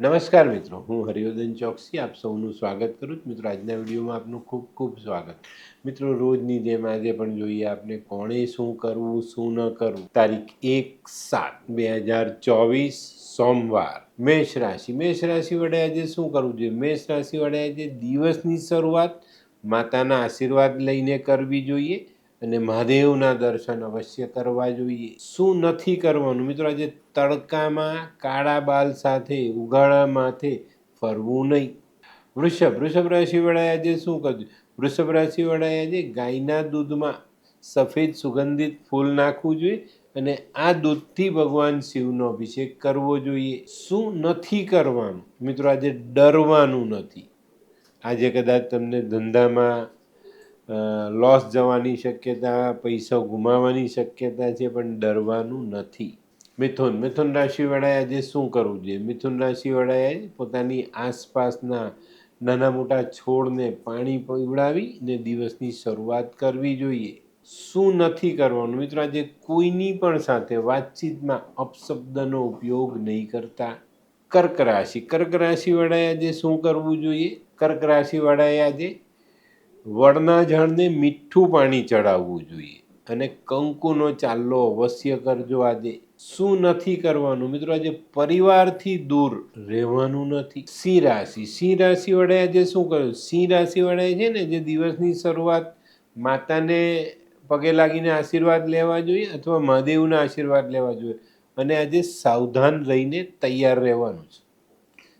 નમસ્કાર મિત્રો, હું હરિવર્ધન ચોકસી, આપ સૌનું સ્વાગત કરું છું. મિત્રો, આજના વિડીયોમાં આપનું ખૂબ ખૂબ સ્વાગત. મિત્રો, રોજની જેમ આજે પણ જોઈએ આપને કોણે શું કરવું, શું ન કરવું. તારીખ એક સાત બે હજાર ચોવીસ, સોમવાર. મેષ રાશિ. મેષ રાશિ વડે આજે શું કરવું જોઈએ? મેષ રાશિ વડે આજે દિવસની શરૂઆત માતાના આશીર્વાદ લઈને કરવી જોઈએ. અને મહાદેવના દર્શન અવશ્ય કરવા જોઈએ. શું નથી કરવાનું? મિત્રો, આજે તડકામાં કાળા બાલ સાથે ઉગાડા માથે ફરવું નહીં. વૃષભ વૃષભ રાશિવાળાએ આજે શું કરવું વૃષભ રાશિવાળાએ આજે ગાયના દૂધમાં સફેદ સુગંધિત ફૂલ નાખવું જોઈએ અને આ દૂધથી ભગવાન શિવનો અભિષેક કરવો જોઈએ. શું નથી કરવાનું? મિત્રો, આજે ડરવાનું નથી. આજે કદાચ તમને ધંધામાં લોસ જવાની શક્યતા, પૈસા ગુમાવવાની શક્યતા છે, પણ ડરવાનું નથી. મિથુન મિથુન રાશિવાળાએ આજે શું કરવું જોઈએ? મિથુન રાશિવાળાએ પોતાની આસપાસના નાના મોટા છોડને પાણી પીવડાવી ને દિવસની શરૂઆત કરવી જોઈએ. શું નથી કરવાનું? મિત્રો, આજે કોઈની પણ સાથે વાતચીતમાં અપશબ્દનો ઉપયોગ નહીં કરતા કર્ક રાશિ. કર્ક રાશિવાળાએ આજે શું કરવું જોઈએ? કર્ક રાશિવાળાએ આજે વડના ઝાડને મીઠું પાણી ચડાવવું જોઈએ અને કંકુનો ચાલ્લો અવશ્ય કરજો. આજે શું નથી કરવાનું? મિત્રો, આજે પરિવારથી દૂર રહેવાનું નથી. સિંહ રાશિ. સિંહ રાશિ વડે આજે શું કર્યું? સિંહ રાશિ વડે છે ને, જે દિવસની શરૂઆત માતાને પગે લાગીને આશીર્વાદ લેવા જોઈએ અથવા મહાદેવના આશીર્વાદ લેવા જોઈએ અને આજે સાવધાન રહીને તૈયાર રહેવાનું છે.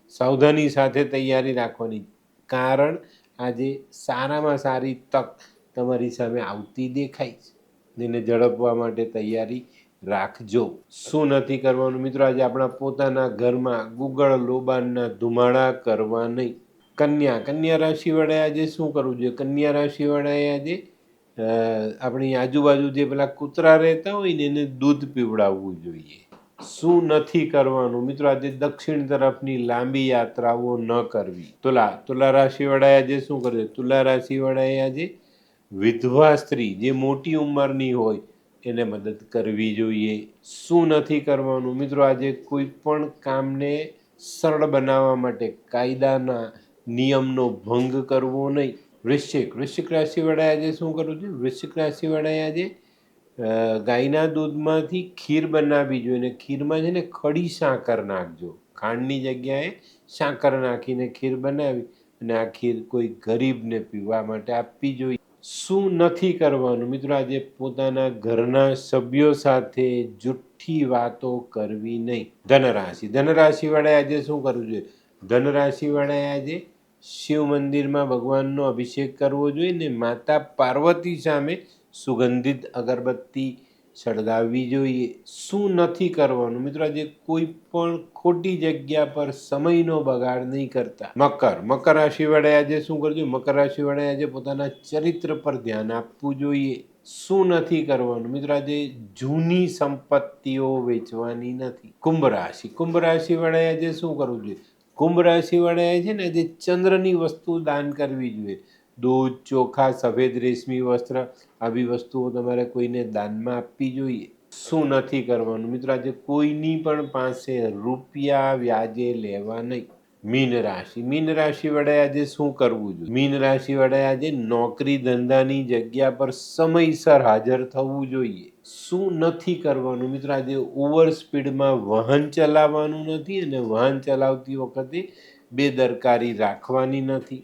સાવધાની સાથે તૈયારી રાખવાની. કારણ આજે સારામાં સારી તક તમારી સામે આવતી દેખાય છે. જેને ઝડપવા માટે તૈયારી રાખજો. શું નથી કરવાનું મિત્રો? આજે આપણા પોતાના ઘરમાં ગુગળ, લોબાનના ધુમાડા કરવા નહીં. કન્યા કન્યા રાશિ વડે આજે શું કરવું જોઈએ? કન્યા રાશિ વડાએ આજે આપણી આજુબાજુ જે પેલા કૂતરા રહેતા હોય ને એને દૂધ પીવડાવવું જોઈએ. શું નથી કરવાનું? મિત્રો, આજે દક્ષિણ તરફની લાંબી યાત્રાઓ ન કરવી. તુલા તુલા રાશિ વડાએ આજે શું કરવું તુલા રાશિ વડાએ આજે વિધવા સ્ત્રી જે મોટી ઉંમરની હોય, એને મદદ કરવી જોઈએ. શું નથી કરવાનું? મિત્રો, આજે કોઈ પણ કામને સરળ બનાવવા માટે કાયદાના નિયમનો ભંગ કરવો નહીં. વૃશ્ચિક વૃશ્ચિક રાશિવાળાએ આજે શું કરવું છે? વૃશ્ચિક રાશિવાળાએ આજે ગાયના દૂધમાંથી ખીર બનાવવી જોઈએ અને ખીરમાં છે ને ખડી સાકર નાખજો. ખાંડની જગ્યાએ સાકર નાખીને ખીર બનાવી અને આ ખીર કોઈ ગરીબને પીવા માટે આપવી જોઈએ. શું નથી કરવાનું? મિત્રો, આજે પોતાના ઘરના સભ્યો સાથે જુઠ્ઠી વાતો કરવી નહીં. ધનરાશિ. ધનરાશિવાળાએ આજે શું કરવું જોઈએ? ધનરાશિવાળાએ આજે શિવ મંદિરમાં ભગવાનનો અભિષેક કરવો જોઈએ ને માતા પાર્વતી સામે સુગંધિત અગરબત્તી સળગાવવી જોઈએ. શું નથી કરવાનું? મિત્રો, આજે કોઈ પણ ખોટી જગ્યા પર સમયનો બગાડ નહીં કરતા. મકર. મકર રાશિ વડે આજે શું કરજો? મકર રાશિ વડે આજે પોતાના ચરિત્ર પર ધ્યાન આપવું જોઈએ. શું નથી કરવાનું? મિત્રો, આજે જૂની સંપત્તિઓ વેચવાની નથી. કુંભ રાશિ. કુંભ રાશિ વડે આજે શું કરવું જોઈએ? કુંભ રાશિ વડે છે ને, આજે ચંદ્રની વસ્તુ દાન કરવી જોઈએ. દૂધ, ચોખા, સફેદ રેશમી વસ્ત્ર આવી વસ્તુઓ તમારે કોઈને દાનમાં આપવી જોઈએ. શું નથી કરવાનું? મિત્રો, આજે કોઈની પણ પાસે રૂપિયા વ્યાજે લેવા નહીં. મીન રાશિ. મીન રાશિ વડે આજે શું કરવું જોઈએ? મીન રાશિ વડે આજે નોકરી ધંધાની જગ્યા પર સમયસર હાજર થવું જોઈએ. શું નથી કરવાનું? મિત્રો, આજે ઓવર સ્પીડમાં વાહન ચલાવવાનું નથી અને વાહન ચલાવતી વખતે બેદરકારી રાખવાની નથી.